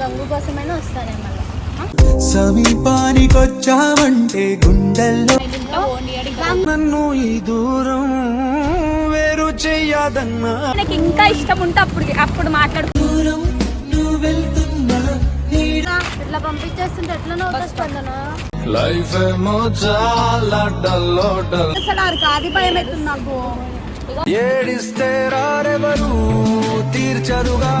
గంగు కోసమైనా వస్తానే మళ్ళీ. సమీపానికొచ్చావంటే గుండెల్లో నన్ను ఈ దూరం వేరు చెయ్యదన్నా. నాకు ఇంకా ఇష్టం ఉంటే అప్పుడు అప్పుడు మాట్లాడు. దూరం నువ్వు వెళ్తున్నా ఇట్లా పంపించేస్తుంటే ఎట్లనో స్పందన? లైఫ్ ఏమో చాలా డల్లో డల్ అసలు ఆడికి భయం అవుతుంది నాకు. ఏడిస్తే రారెవరు తీర్చరుగా.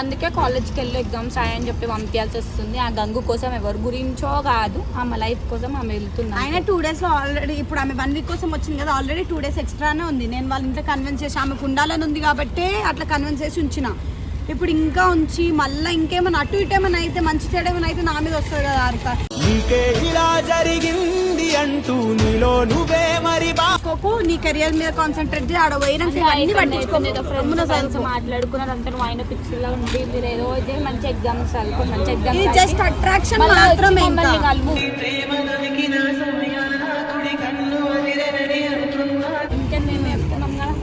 అందుకే కాలేజ్కి వెళ్ళి ఎగ్జామ్స్ రాయని చెప్పి పంపించాల్సి వస్తుంది. ఆ గంగు కోసం ఎవరి గురించో కాదు ఆమె లైఫ్ కోసం ఆమె వెళ్తుంది ఆయన టూ డేస్లో ఆల్రెడీ ఇప్పుడు ఆమె వన్ వీక్ కోసం వచ్చింది కదా ఆల్రెడీ టూ డేస్ ఎక్స్ట్రానే ఉంది. నేను వాళ్ళ ఇంట్లో కన్విన్స్ చేసి ఆమెకు ఉండాలని ఉంది కాబట్టి అట్లా కన్విన్స్ చేసి ఉంచిన. ఇప్పుడు ఇంకా ఉంచి మళ్ళీ ఇంకేమైనా అటు ఇటు ఏమైనా అయితే మంచి చెడు ఏమైనా అయితే నా మీద వస్తుంది కదా ఇలా జరిగింది అంటూ నీలో నువ్వే మరి బా కోకు నీ కెరియర్ మీద కాన్సన్ట్రేట్ చేయి ఆడ పోయినాక ఇవన్నీ పట్టించుకో. గమ్మున చదువుకో. మాట్లాడుకున్నారు అంతా ఆయన పిక్చర్లో ఉండి మీరు ఏదో ఇది మంచి ఎగ్జామ్స్ చదువుకో మంచి ఇది ఎగ్జామ్స్ జస్ట్ అట్రాక్షన్ మాత్రమే ఇంకా. ఇంకా మేము చెప్తున్నాం కదా.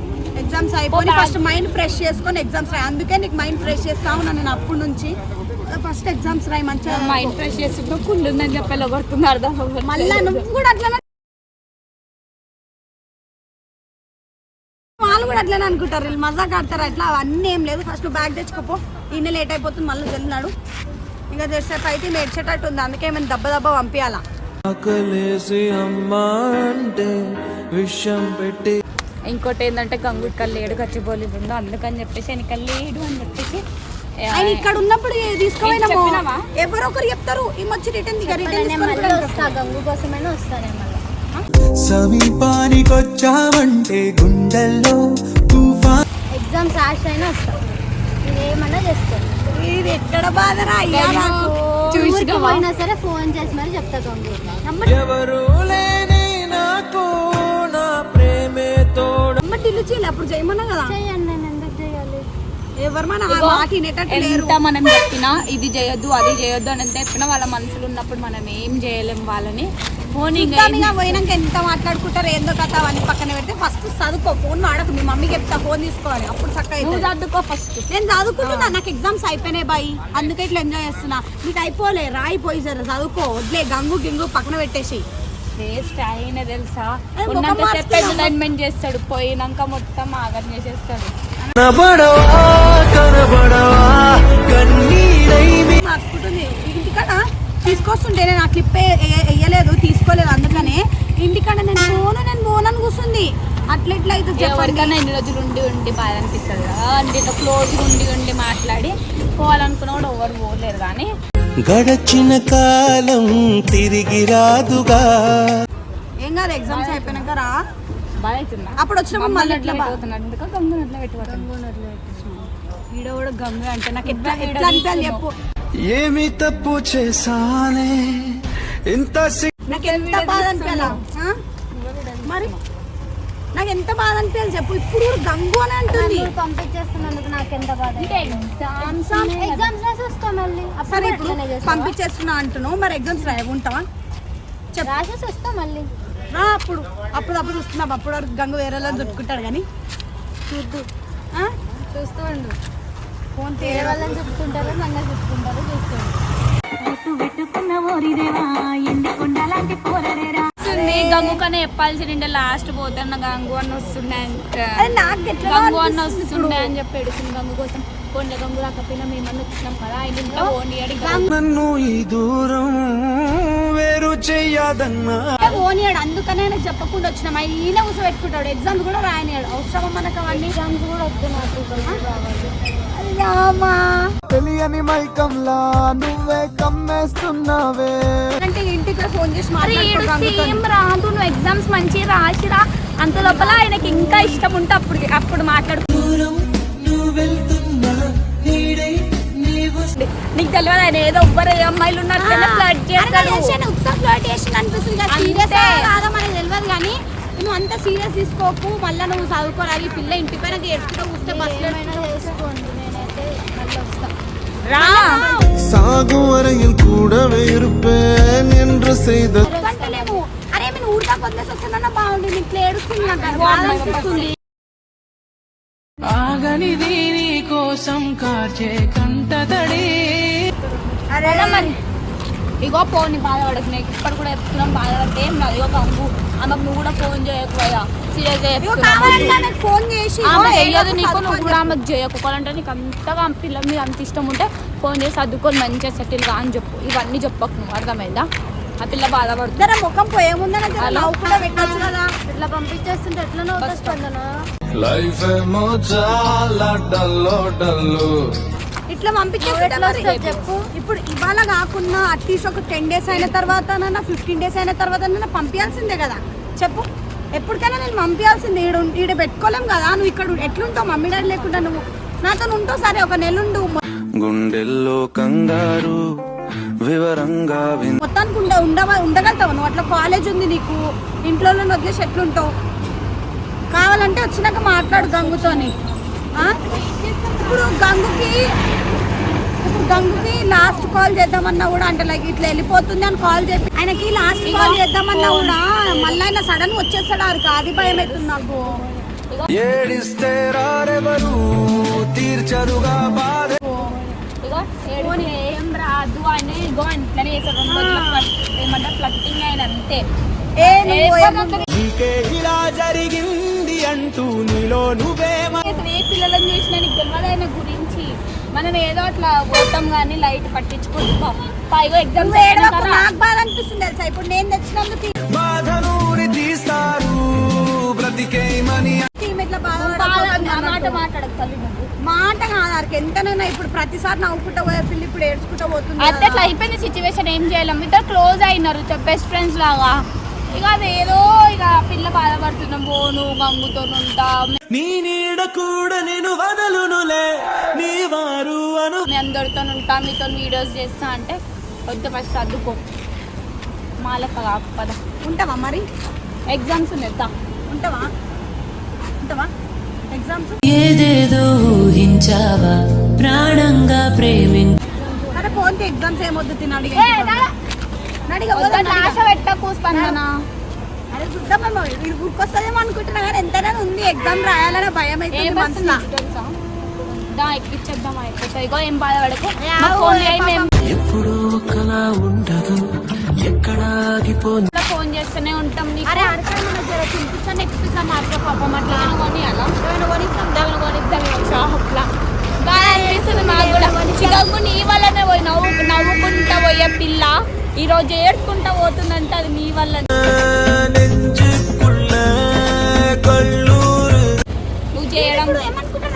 ఎగ్జామ్స్ అయిపోయి ఫస్ట్ మైండ్ ఫ్రెష్ చేసుకొని ఎగ్జామ్స్ అందుకే నీకు మైండ్ ఫ్రెష్ చేస్తా ఉన్నా నేను అప్పటి నుంచి. ఫస్ట్ ఎగ్జామ్స్ రాయి మంచిగా మైండ్ ఫ్రెష్ చేస్తుంటే కుళ్ళు ఉందని చెప్పి కొడుతుంది అర్థం. మళ్ళా నువ్వు కూడా అట్లనే వాళ్ళు కూడా అట్లనే అనుకుంటారు వీళ్ళు మజాక్ ఆడతారు అట్లా అవన్నీ ఏం లేదు. ఫస్ట్ బ్యాగ్ తెచ్చుకోపో. ఈయన లేట్ అయిపోతుంది మళ్ళీ వెళ్ళినాడు ఇంకా చేసేటట్టు అయితే ఈమె ఏడ్చేటట్టు ఉంది. అందుకే ఏమైనా దెబ్బ దెబ్బ పంపించాలా ఆకలేసి అమ్మా అంటే విషం పెట్టి ఇంకోటి ఏంటంటే గంగు ఇక్కడ లేడు ఖర్చుపోలేదు ఉందో అందుకని చెప్పేసి ఆయన ఇక్కడ లేడు అని చెప్పేసి ఆయన ఇక్కడ ఉన్నప్పుడు చెప్పినావా? ఎవరో ఒకరు చెప్తారు ఈమె రిటర్న్ దిగా రిటర్న్ సమీపానికొచ్చావంటే గుండెల్లో తుఫాన్. ఎగ్జామ్స్ రాసి అయినా వస్తా. నేను ఏమన్నా చేస్తాను ఇది ఎక్కడ బాధరా అయ్యా నాకు? ఊరికి పోయినా సరే ఫోన్ చేసి మరి చెప్తా గంగు. ఎవరు లేని నాకు నా ప్రేమే తోడ. అమ్మ టిల్లు చీలు అప్పుడు చేయమన్నా కదా? చేయండి నేను ఎందుకు చేయాలి ఎవరు మన ఇగో, మాట వినేటట్టు లేరు ఎంత మనం చెప్పినా ఇది చేయొద్దు అది చేయొద్దు అని ఎంత చెప్పినా వాళ్ళ మనసులో ఉన్నప్పుడు మనం ఏం చేయలేం వాళ్ళని. ఫోన్ పోయినాక ఎంత మాట్లాడుకుంటారు ఏందో కథ అవన్నీ పక్కన పెడితే ఫస్ట్ చదువుకో ఫోన్ వాడకు మీ మమ్మీకి చెప్తా ఫోన్ తీసుకోవాలి. అప్పుడు చక్కగా నువ్వు. చదువుకో ఫస్ట్. నేను చదువుకుంటున్నా నాకు ఎగ్జామ్స్ అయిపోయినాయి బాయ్. అందుకే ఇట్లా ఎంజాయ్ చేస్తున్నా. నీకు అయిపోలే రాయి పోయి జర చదువుకో. వదిలే గంగు గింగు పక్కన పెట్టేసి వేస్ట్ అయిన తెలుసా? మార్చుకున్నావు. ఎంటర్టైన్మెంట్ చేస్తాడు పోయినాక మొత్తం ఆగం చేసేస్తాడు. కనబడవా? ఇంటికాడ తీసుకొస్తుంటే నేను ఆ క్లిప్ వేయలేదు తీసుకోలేదు అందుకనే. ఇంటికాడ నేను ఫోన్ నేను ఫోన్ అని కూర్చుంది అట్లా ఇట్లా అయితే ఎవరికైనా ఎన్ని రోజులు ఉండి ఉండి బాధ అనిపిస్తుంది కదా. అంటే ఇట్లా క్లోజ్ ఉండి ఉండి మాట్లాడి పోవాలనుకున్న కూడా ఎవరు పోలేరు కానీ. గడచిన కాలం తిరిగి రాదుగా. ఏం కాదు ఎగ్జామ్స్ అయిపోయినాక రా. అవుతుందా అప్పుడు వచ్చినప్పుడు మళ్ళీ ఎట్లా బా- పెట్టుకుంటున్నాడు ఎందుకు గంగు అట్లా ఈడ కూడా గంగు అంటే నాకు ఎట్లా ఎట్లా అనిపించాలి చెప్పు. ఏమి తప్పు చేశానే? ఇంత నాకు ఎంత బాధ అనిపించాలా? మరి? నాకు ఎంత బాధ అనిపించాలి చెప్పు. ఇప్పుడు గంగు అని అంటుంది. పంపించేస్తున్నందుకు నాకు ఎంత బాధ ఎగ్జామ్స్ ఎగ్జామ్స్ రాసి వస్తాం మళ్ళీ. సరే ఇప్పుడు? పంపించేస్తున్నా అంటున్నావు. మరి ఎగ్జామ్స్ రాయ ఉంటావా చెప్పు. రాసేసి వస్తాం మళ్ళీ. రా అప్పుడు. అప్పుడు అప్పుడు చూస్తున్నాం. అప్పుడు వరకు గంగు వేరేలా చుట్టుకుంటాడు కానీ. చూద్దు? చూస్తూ ఉండు. ఫోన్ వాళ్ళని చెప్పుకుంటారు నన్ను చెప్పుకుంటారు చూస్తూ ఉండు వస్తుంది. గంగు కన్నా చెప్పాల్సి నిండే లాస్ట్ పోతున్న గంగు అన్న వస్తుండే అరే నాకు ఎట్లా గంగు అన్న వస్తుండే అని చెప్పి ఎడుతుంది గంగు కోసం కొండ గంగు రాకపోయినా మేమన్నా వచ్చినాం కదా ఆయన ఇంట్లో ఓన్లీ అడిగి నన్ను ఈ దూరం వేరు చెయ్యదన్నా. ఓనియాడు అందుకనే నాకు చెప్పకుండా వచ్చినాం. ఈయన కూర్చోబెట్టుకుంటాడు ఎగ్జామ్స్ కూడా రాయనియాడు. అవసరమా మనకు అవన్నీ? ఎగ్జామ్స్ కూడా వద్దు అయ్యామా తెలియని మైకంలా నువ్వే కమ్మేస్తున్నావే. అంటే ఇంటికి ఫోన్ చేసి అరే ఈడు మాట్లాడుకో సేమ్ రాదు నువ్వు ఎగ్జామ్స్ మంచిగా రాసిరా. అంత లోపల ఆయనకి ఇంకా ఇష్టం ఉంటే అప్పుడు అప్పుడు మాట్లాడు. దూరం నువ్వు వెళ్తున్నా నీడై నీవు నీకు తెలియదు ఆయన ఏదో ఏ అమ్మాయిలు ఉన్నట్టు ఫ్లడ్ చేస్తాడు. ఉత్తర ఫ్లర్ట్ చేసిన అనిపిస్తుంది. సీరియస్ కాదా మనకి తెలియదు కానీ నువ్వు అంత సీరియస్ తీసుకోకు మళ్ళీ నువ్వు చదువుకోరాలి ఈ పిల్ల ఇంటి పైన ఏడ్చుకుంటూ కూస్తే బస్సులో ఏమైనా చేసుకోండి నేనైతే మళ్ళీ వస్తా రా சாகும் வரையில் கூடவே இருப்பேன் என்று செய்த అంటలేము అరే మీ నువ్వు ఊరికా వదిలేసి వస్తున్నా బాగుంది నీకు ఏడుస్తుంది నాకు బాధ అనిపిస్తుంది ఆగనిది నీ కోసం కాచే కంటతడి అరే అలా మరి ఇగో పోని బాధపడకు నీకు ఇప్పుడు కూడా చెప్తున్నాం బాధపడితే ఏం రాదు ఇగో గంగు ఆమెకు నువ్వు కూడా ఫోన్ కావాలంటే చెప్తున్నా. నాకు ఫోన్ చేసి ఆమె తెలియదు నీకు నువ్వు కూడా ఆమెకు చేయకపోవాలంటే నీకు అంతగా పిల్ల మీద అంత ఇష్టం ఉంటే ఫోన్ చేసి అద్దుకొని మంచిగా సెటిల్గా అని చెప్పు. ఇవన్నీ చెప్పకు నువ్వు. అర్థమైందా? ఆ పిల్ల బాధపడుతుంది. ముఖం పోయేముందని కూడా పెట్టచ్చు కదా. ఇట్లా పంపించేస్తుంటే ఎట్లా నవ్వుతా స్పందన? లైఫ్ ఏమో చాలా డల్లో డల్లు. ఇట్లా వస్తుంది చెప్పు? ఇప్పుడు ఇవాళ కాకుండా అట్లీస్ట్ ఒక టెన్ డేస్ అయిన తర్వాత ఫిఫ్టీన్ డేస్ అయిన తర్వాత పంపించాల్సిందే కదా. చెప్పు. ఎప్పటికైనా నేను పంపించాల్సిందే. ఈడ ఈడ పెట్టుకోలేం కదా. నువ్వు ఇక్కడ ఎట్లుంటావు? మమ్మీ డాడీ లేకుండా నువ్వు. నాతో ఉంటావు సరే ఒక నెలుండు. గుండెల్లో కంగారు వివరంగా మొత్తానికి ఉండ ఉండవ ఉండగలుగుతావు? నువ్వు అట్లా కాలేజ్ ఉంది నీకు. ఇంట్లో వదిలేసి ఎట్లుంటావు? కావాలంటే వచ్చినాక మాట్లాడు గంగుతోని. ఆ? ఇప్పుడు గంగుకి ఇప్పుడు గంగుకి లాస్ట్ కాల్ చేద్దామన్నా కూడా అంటే లైక్ ఇట్లా వెళ్ళిపోతుంది అని కాల్ చెప్పి ఆయనకి లాస్ట్ కాల్ చేద్దామన్నా కూడా మళ్ళీ ఆయన సడన్ వచ్చేస్తాడు? ఆడికి అది భయం అవుతుంది నాకు. ఏడిస్తే రారెవరు? తీర్చరుగా బాధ. ఇగో ఏడుపు ఏం రాదు అని ఇగో ఇట్లనే రెండు రోజుల ఫ్లట్టింగ్ అయిన అంతే. నీకే ఇలా జరిగింది అంటూ నీలో నువ్వే ఏ పిల్లలను చూసినా నీకు తెలియదు ఆయన గురించి. మనం ఏదో అట్లా పోతాం కానీ లైట్ పట్టించుకుంటాం పైగా ఎగ్జామ్ నాకు బాధ అనిపిస్తుంది తెలుసా? ఇప్పుడు నేను తెచ్చినందుకు మాట మాట్లాడక తల్లి నువ్వు. మాట కాదు ఎంతనైనా ఇప్పుడు ప్రతిసారి నవ్వుకుంటా పోయే పిల్లి ఇప్పుడు ఏడ్చుకుంటా పోతుంది అట్లా అట్లా అయిపోయింది సిచ్యువేషన్ ఏం చేయలేం. ఇద్దరు క్లోజ్ అయినారు బెస్ట్ ఫ్రెండ్స్ లాగా. ఇక అదేదో ఇక పిల్ల బాధపడుతున్నాం పోను గంగుతో ఉంటా నీ నీడ కూడా నేను మీ అందరితో ఉంటా మీతో వీడియోస్ చేస్తా అంటే వద్దు ఫస్ట్ అద్దుకో. మా లెక్క కాకు పద. ఉంటావా మరి? ఎగ్జామ్స్ ఉన్నాయి. ఉంటావా? ఉంటావా? ఎగ్జామ్స్ ఏదేదో ఊహించావా? ప్రాణంగా ప్రేమించ అరే ఫోన్కి ఎగ్జామ్స్ ఏమొద్దు. వద్దంటే ఆశ పెట్టకు స్పందన. అరే చూద్దామేమో ఇది ఊరికొస్తుందేమో అనుకుంటున్నా కానీ ఎంతైనా ఉంది ఎగ్జామ్ రాయాలనే భయం అయితే మనసులో. వస్తుంది తెలుసా దా ఎక్కిచ్చేద్దాం. ఇగో ఏం బాధపడకు ఫోన్ ఎప్పుడూ ఉండదు. చేస్తూనే ఉంటాం నీకు. అరే అడగ మన జర తినిపించండి ఎక్కిపిస్తాను మార్చో పాపం అట్లా ఏమైనా కొనియాలా? ఏమైనా కొనిస్తాం, ఏమైనా కొనిద్దాం. ఇక షాప్లా. బాగా అనిపిస్తుంది మాకు కూడా. చికాకు నీ వల్లనే పోయి నవ్వు నవ్వుకుంటా పోయే పిల్ల. ఈ రోజు ఏడ్చుకుంటా పోతుందంటే అది నీ వల్ల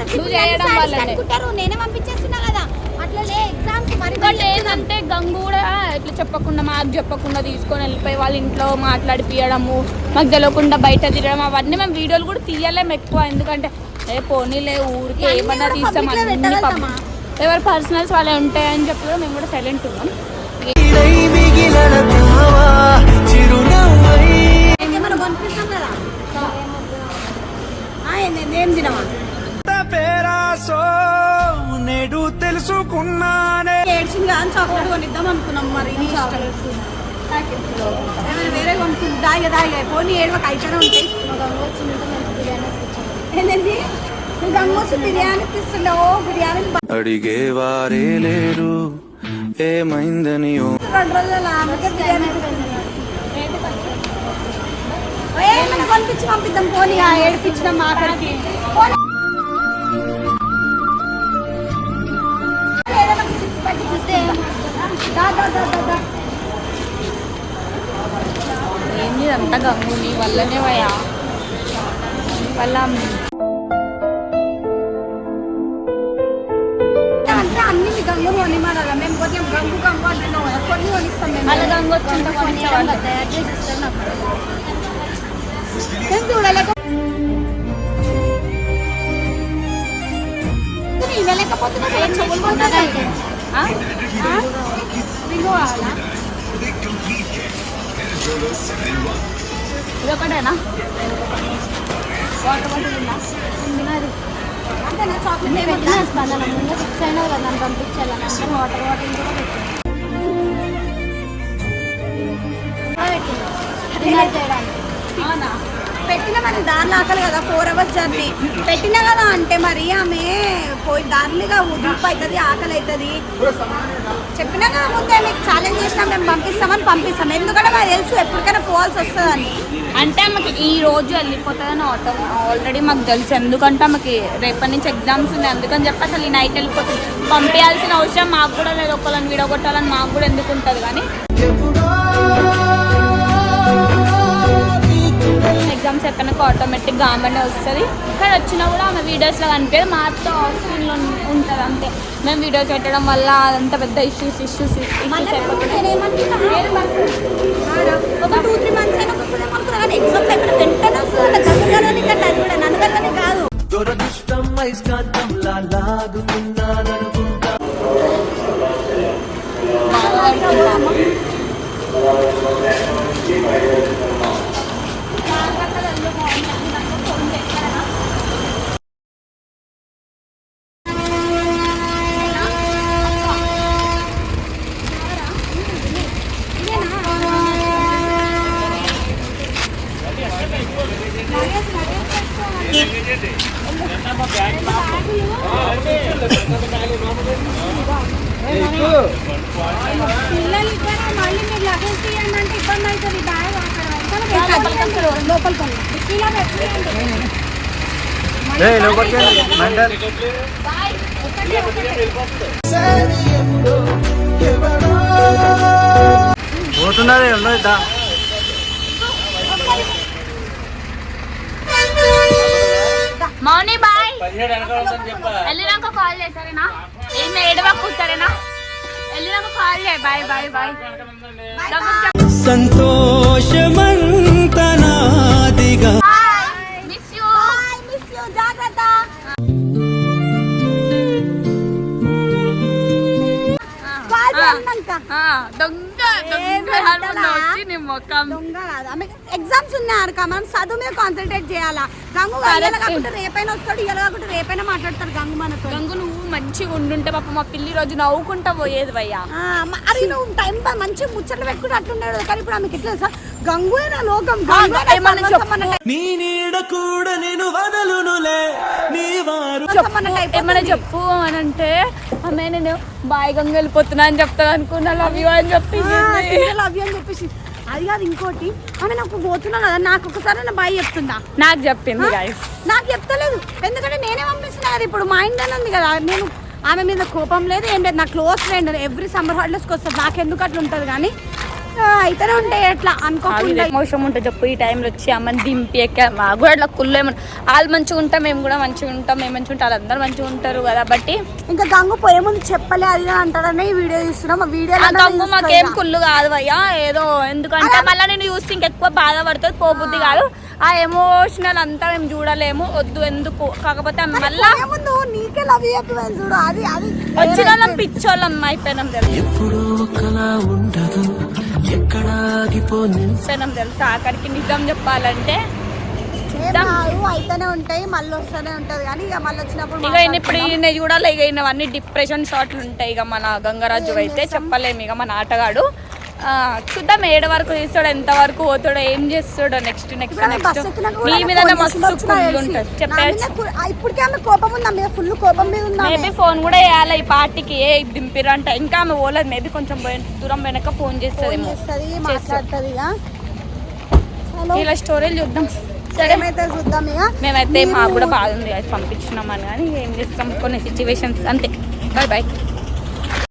నువ్వు చేయడం వల్లనే. అనుకుంటారు నేనే పంపించేస్తున్నా కదా. అట్లా లే ఎగ్జామ్స్ మరి ఇంకోటి ఏంటంటే గంగు కూడా ఇట్లా చెప్పకుండా మాకు చెప్పకుండా తీసుకొని వెళ్ళిపోయి వాళ్ళ ఇంట్లో మాట్లాడిపియడము మాకు తెలియకుండా బయట తిరగడం అవన్నీ మేము వీడియోలు కూడా తీయలేము ఎక్కువ. ఎందుకంటే ఏ పోనీలే ఊరికి ఏమన్నా తీస్తాం అన్ని public. ఎవరి పర్సనల్స్ వాళ్ళే ఉంటాయని చెప్పి కూడా మేము కూడా సైలెంట్ ఉన్నాం. కొనిద్దాం అనుకున్నాం మరి. ఏమైనా వేరే కొనుక్కుంది? దాయిగా దాయిగా. పోనీ ఏడవక అయితేనే ఉంటాయి ఏంటండి? నువ్వు బిర్యానీ ఇస్తుండవు బిర్యానీ అడిగేవారే లేరు. ఏమైందని ఓ రెండు రోజులు అందుకే బిర్యానీ ఏమైనా కొనిపించి పంపిద్దాం పోనీ. ఆ ఏడిపించిన మా అక్కడికి. పోనీ. ఏంది ఇదంతా గంగు నీ వల్లనే భయా నీ వల్ల అంటే అన్ని మీ గంగు కొనిమాడాలి మేము కొంచెం గంగు గంగు అంటున్నాం కదా కొన్ని కొనిస్తాం మేము వాళ్ళ గంగు వచ్చింటే కొనిచ్చేవాళ్ళు తయారు చేసి ఇస్తాను నాకు నేను చూడలేక ఇవ్వలేకపోతున్నా సరే చెవులు పోతుంది అయితే ఆ? రింగు కావాలా ఇది ఒకటేనా వాటర్ బాటిల్ ఉందా? తిన్నది. అంటే నా చాక్లెట్ నేను ఏమన్నా పెట్టిన. స్పందన ముందు ఫిక్స్ అయినా కదా నన్ను పంపించాలని అంటే వాటర్ బాటిల్ కూడా పెట్టింది కూడా పెట్టింది డిన్నర్ చేయడానికి. అవునా? పెట్టిన మరి దారిలో ఆకలి కదా ఫోర్ అవర్స్ జర్నీ పెట్టినా కదా అంటే మరి ఆమె పోయి దారిగా ఉదుపు అవుతుంది ఆకలి అవుతుంది. చెప్పినా కదా ముందే మీకు ఛాలెంజ్ చేసినా మేము పంపిస్తామని పంపిస్తాం. ఎందుకంటే మాకు తెలుసు ఎప్పటికైనా పోవాల్సి వస్తుందని. అంటే మాకు ఈ రోజు వెళ్ళిపోతుందని ఆటో ఆల్రెడీ మాకు తెలుసు. ఎందుకంటే మాకు రేపటి నుంచి ఎగ్జామ్స్ ఉన్నాయి. అందుకని చెప్పి అసలు ఈ నైట్ వెళ్ళిపోతుంది. పంపించాల్సిన అవసరం మాకు కూడా లేదు. ఒకళ్ళని విడగొట్టాలని మాకు కూడా ఎందుకు ఉంటుంది కానీ. ఎగ్జామ్స్ అయిపోయినాక ఆటోమేటిక్గా ఆమెనే వస్తుంది. కానీ వచ్చినా కూడా ఆమె వీడియోస్లో కనిపించదు. మాతో ఆఫ్ ఉంటుంది అంతే. మేము వీడియోస్ పెట్టడం వల్ల అదంతా పెద్ద ఇష్యూస్ ఇష్యూస్ ఇష్యూస్ అయిపోతున్నాయి ఒక టూ త్రీ మంత్స్ అయినా వస్తుంది అనుకున్నా కానీ ఎగ్జామ్స్ అయిపోయిన వెంటనే వస్తుంది గంగగానే కంటే అది కూడా నన్నగలనే కాదు దురదృష్టం ఐస్కాంతంలా లాగుతున్నాననుకుంటా పిల్లలు ఇక్కడ మళ్ళీ మీరు లగేజ్ తీయండి అంటే ఇబ్బంది అవుతుంది బ్యాగ్ అక్కడ లోపలికి పోతున్నది ఉండొద్దా మౌని బాయ్ వెళ్ళినాక కాల్ చేయి సరేనా? ఏం ఏడవకు సరేనా? వెళ్ళినాక కాల్ చేయి బాయ్ బాయ్ బాయ్ సంతోషమంత దొంగ? వచ్చి నీ ముఖం. దొంగ కాదు. ఆమె ఎగ్జామ్స్ ఉన్నాయి అరక మనం చదువు మీద కాన్సన్ట్రేట్ చేయాలా? గంగు ఇయ్యాల కాకుండా రేపైనా వస్తాడు ఇయ్యాల కాకుండా రేపైనా మాట్లాడతారు గంగు మనతో. గంగు నువ్వు మంచిగా ఉండుంటే పాప మా పిల్లి రోజు నవ్వుకుంటా పోయేది భయ్యా. అది నువ్వు టైం పా- మంచిగా ముచ్చట్లు పెట్టుకుంటే అట్లుండేది కానీ ఇప్పుడు ఆమెకి ఎట్లా తెలుసా? గంగు నా లోకం. నీ నీడ కూడా నేను వదలునులే నీ వారు చెప్పు అని అంటే ఆమె నేను బాయ్ గంగ వెళ్ళిపోతున్నా అని చెప్తా అనుకున్నా లవ్ యూ అని చెప్పి లవ్ అని చెప్పేసి. అది కాదు ఇంకోటి ఆమె నాకు పోతున్నా కదా నాకు ఒకసారి నా బాయ్ చెప్తుందా? నాకు చెప్పింది నాకు చెప్తలేదు. ఎందుకంటే నేనే పంపిస్తున్నా కదా ఇప్పుడు మా ఇంట్లోనే ఉంది కదా. నేను ఆమె మీద కోపం లేదు ఏం లేదు. నా క్లోజ్ ఫ్రెండ్ ఎవ్రీ సమ్మర్ హాలిడేస్కి వస్తుంది నాకు ఎందుకు అట్లా ఉంటుంది కానీ? అయితేనే ఉంటాయి ఎట్లా అనుకోకుండా. మోసం ఉంటుంది చెప్పు ఈ టైంలో వచ్చి అమ్మని దింపి ఎక్క మాకు కూడా అట్లా కుళ్ళు ఏమన్నా వాళ్ళు మంచిగా ఉంటాం మేము కూడా మంచిగా ఉంటాం మేము మంచిగా ఉంటాం వాళ్ళందరూ మంచిగా ఉంటారు కదా బట్టి ఇంకా గంగు పోయే ముందు చెప్పలే అది ఈ వీడియో చూస్తున్నాం. ఆ వీడియో గంగు మాకేం కుళ్ళు కాదు అయ్యా ఏదో ఎందుకంటే మళ్ళీ నేను చూస్తే ఇంకెక్కువ బాధపడుతుంది పోబుద్ది కాదు. ఆ ఎమోషనల్ అంతా మేము చూడలేము వద్దు ఎందుకు? కాకపోతే మళ్ళా నీకే లవ్ చెప్పి చూడు అది అది వచ్చిన వాళ్ళం పిచ్చోళ్ళం అయిపోయినాం తెలుసు? తెలుసు? అక్కడికి నిజం చెప్పాలంటే అయితేనే ఉంటాయి మళ్ళీ వస్తూనే ఉంటది. కానీ ఇక మళ్ళీ వచ్చినప్పుడు ఇక ఇప్పుడు ఈయన చూడాలి ఇక ఈయన అన్ని డిప్రెషన్ షాట్లు ఉంటాయి. ఇక మన గంగరాజు అయితే చెప్పలేము ఇక మన ఆటగాడు. చూద్దాం ఏడు వరకు తీస్తాడు ఎంత వరకు పోతాడో ఏం చేస్తాడో నెక్స్ట్ నెక్స్ట్ నెక్స్ట్ నీ మీద మస్తు. ఉంటుంది. ఇప్పటికే ఆమె కోపం ఉంది? మీద ఫుల్ కోపం మీద ఉంది. మేబీ ఫోన్ కూడా వేయాలి ఈ పార్టీకి. ఏ దింపిరు అంటే ఇంకా ఆమె పోలేదు. మేబీ కొంచెం పోయి- దూరం వెనక ఫోన్ చేస్తుంది మాట్లాడుతుంది ఇలా స్టోరీలు చూద్దాం. సరే. చూద్దాం ఇక. మేమైతే మాకు కూడా బాగుంది అది పంపించినామని కానీ ఏం చేస్తాం? కొన్ని సిచ్యువేషన్స్ అంతే. Bye bye